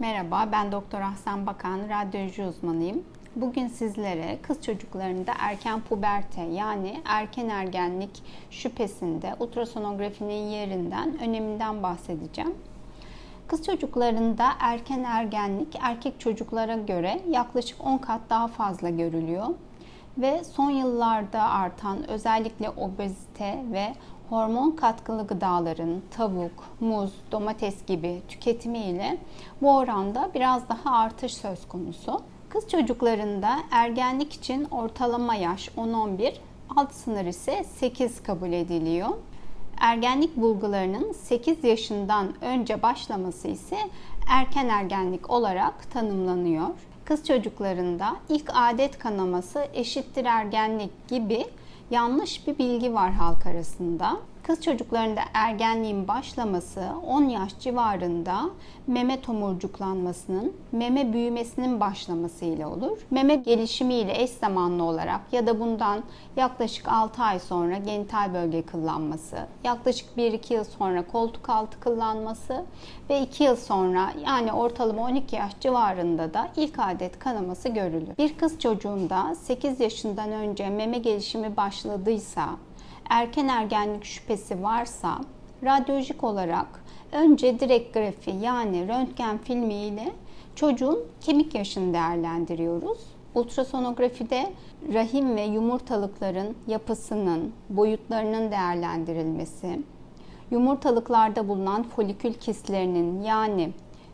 Merhaba, ben Doktor Ahsen Bakan, radyoloji uzmanıyım. Bugün sizlere kız çocuklarında erken puberte yani erken ergenlik şüphesinde ultrasonografinin yerinden, öneminden bahsedeceğim. Kız çocuklarında erken ergenlik erkek çocuklara göre yaklaşık 10 kat daha fazla görülüyor ve son yıllarda artan özellikle obezite ve hormon katkılı gıdaların tavuk, muz, domates gibi tüketimiyle bu oranda biraz daha artış söz konusu. Kız çocuklarında ergenlik için ortalama yaş 10-11, alt sınır ise 8 kabul ediliyor. Ergenlik bulgularının 8 yaşından önce başlaması ise erken ergenlik olarak tanımlanıyor. Kız çocuklarında ilk adet kanaması eşittir ergenlik gibi yanlış bir bilgi var halk arasında. Kız çocuklarında ergenliğin başlaması 10 yaş civarında meme tomurcuklanmasının, meme büyümesinin başlaması ile olur. Meme gelişimi ile eş zamanlı olarak ya da bundan yaklaşık 6 ay sonra genital bölge kıllanması, yaklaşık 1-2 yıl sonra koltuk altı kıllanması ve 2 yıl sonra yani ortalama 12 yaş civarında da ilk adet kanaması görülür. Bir kız çocuğunda 8 yaşından önce meme gelişimi başladıysa erken ergenlik şüphesi varsa radyolojik olarak önce direkt grafi yani röntgen filmi ile çocuğun kemik yaşını değerlendiriyoruz. Ultrasonografide rahim ve yumurtalıkların yapısının, boyutlarının değerlendirilmesi, yumurtalıklarda bulunan folikül kistlerinin yani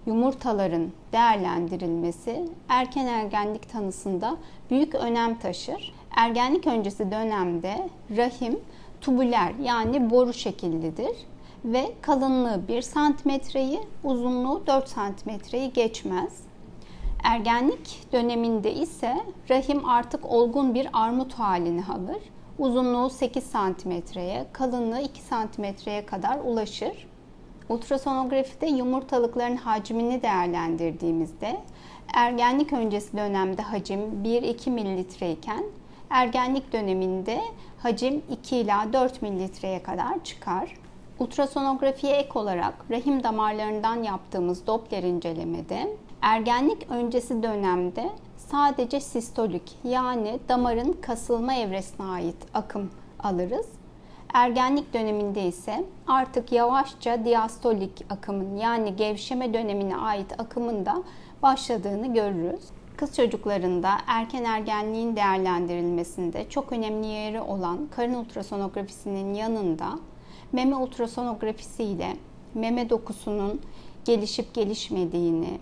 yumurtaların değerlendirilmesi erken ergenlik tanısında büyük önem taşır. Ergenlik öncesi dönemde rahim tubüler yani boru şekillidir ve kalınlığı 1 santimetreyi, uzunluğu 4 santimetreyi geçmez. Ergenlik döneminde ise rahim artık olgun bir armut halini alır. Uzunluğu 8 santimetreye, kalınlığı 2 santimetreye kadar ulaşır. Ultrasonografide yumurtalıkların hacmini değerlendirdiğimizde ergenlik öncesi dönemde hacim 1-2 mililitre iken ergenlik döneminde hacim 2 ila 4 mililitreye kadar çıkar. Ultrasonografiye ek olarak rahim damarlarından yaptığımız Doppler incelemede ergenlik öncesi dönemde sadece sistolik yani damarın kasılma evresine ait akım alırız. Ergenlik döneminde ise artık yavaşça diastolik akımın yani gevşeme dönemine ait akımın da başladığını görürüz. Kız çocuklarında erken ergenliğin değerlendirilmesinde çok önemli yeri olan karın ultrasonografisinin yanında meme ultrasonografisi ile meme dokusunun gelişip gelişmediğini,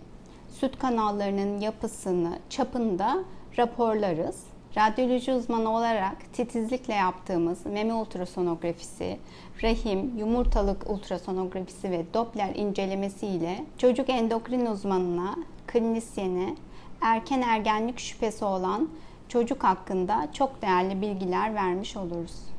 süt kanallarının yapısını, çapını da raporlarız. Radyoloji uzmanı olarak titizlikle yaptığımız meme ultrasonografisi, rahim, yumurtalık ultrasonografisi ve Doppler incelemesi ile çocuk endokrin uzmanına, klinisyene, erken ergenlik şüphesi olan çocuk hakkında çok değerli bilgiler vermiş oluruz.